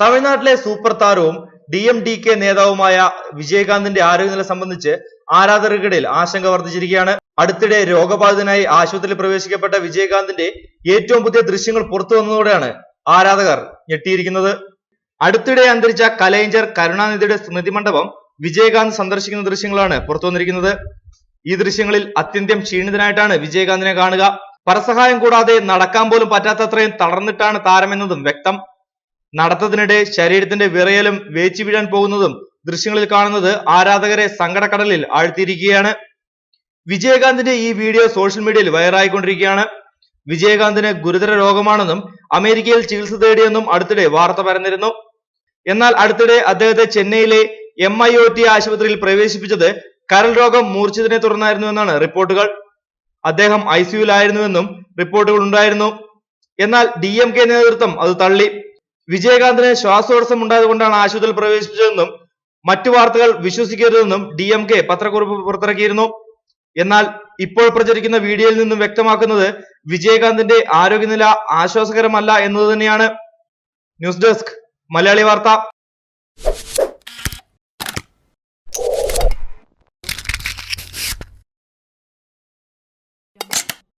തമിഴ്നാട്ടിലെ സൂപ്പർ താരവും D M D K നേതാവുമായ വിജയകാന്തിന്റെ ആരോഗ്യനില സംബന്ധിച്ച് ആരാധകർക്കിടയിൽ ആശങ്ക വർദ്ധിച്ചിരിക്കുകയാണ്. അടുത്തിടെ രോഗബാധിതനായി ആശുപത്രിയിൽ പ്രവേശിക്കപ്പെട്ട വിജയകാന്തിന്റെ ഏറ്റവും പുതിയ ദൃശ്യങ്ങൾ പുറത്തു വന്നതോടെയാണ് ആരാധകർ ഞെട്ടിയിരിക്കുന്നത്. അടുത്തിടെ അന്തരിച്ച കലൈഞ്ചർ കരുണാനിധിയുടെ സ്മൃതി മണ്ഡപം വിജയകാന്ത് സന്ദർശിക്കുന്ന ദൃശ്യങ്ങളാണ് പുറത്തു വന്നിരിക്കുന്നത്. ഈ ദൃശ്യങ്ങളിൽ അത്യന്തം ക്ഷീണിതനായിട്ടാണ് വിജയകാന്തിനെ കാണുക. പരസഹായം കൂടാതെ നടക്കാൻ പോലും പറ്റാത്തത്രയും തളർന്നിട്ടാണ് താരമെന്നതും വ്യക്തം. നടത്തത്തിനിടെ ശരീരത്തിന്റെ വിറയലും വേച്ചു വീഴാൻ പോകുന്നതും ദൃശ്യങ്ങളിൽ കാണുന്നത് ആരാധകരെ സങ്കടക്കടലിൽ ആഴ്ത്തിയിരിക്കുകയാണ്. വിജയകാന്തിന്റെ ഈ വീഡിയോ സോഷ്യൽ മീഡിയയിൽ വൈറലായിക്കൊണ്ടിരിക്കുകയാണ്. വിജയകാന്തിന് ഗുരുതര രോഗമാണെന്നും അമേരിക്കയിൽ ചികിത്സ തേടിയെന്നും അടുത്തിടെ വാർത്ത പരന്നിരുന്നു. എന്നാൽ അടുത്തിടെ അദ്ദേഹത്തെ ചെന്നൈയിലെ എം ഐ ഒ ടി ആശുപത്രിയിൽ പ്രവേശിപ്പിച്ചത് കരൾ രോഗം മൂർച്ഛിതനെ തുടർന്നായിരുന്നു എന്നാണ് റിപ്പോർട്ടുകൾ. അദ്ദേഹം ഐ സിയുലായിരുന്നുവെന്നും റിപ്പോർട്ടുകൾ ഉണ്ടായിരുന്നു. എന്നാൽ ഡി എം കെ നേതൃത്വം അത് തള്ളി. വിജയകാന്തിന് ശ്വാസതടസ്സം ഉണ്ടായതുകൊണ്ടാണ് ആശുപത്രിയിൽ പ്രവേശിപ്പിച്ചതെന്നും മറ്റു വാർത്തകൾ വിശ്വസിക്കരുതെന്നും ഡി എം കെ പത്രക്കുറിപ്പ് പുറത്തിറക്കിയിരുന്നു. എന്നാൽ ഇപ്പോൾ പ്രചരിക്കുന്ന വീഡിയോയിൽ നിന്നും വ്യക്തമാക്കുന്നത് വിജയകാന്തിന്റെ ആരോഗ്യനില ആശ്വാസകരമല്ല എന്നത് തന്നെയാണ്. ന്യൂസ് ഡെസ്ക് മലയാളി വാർത്ത.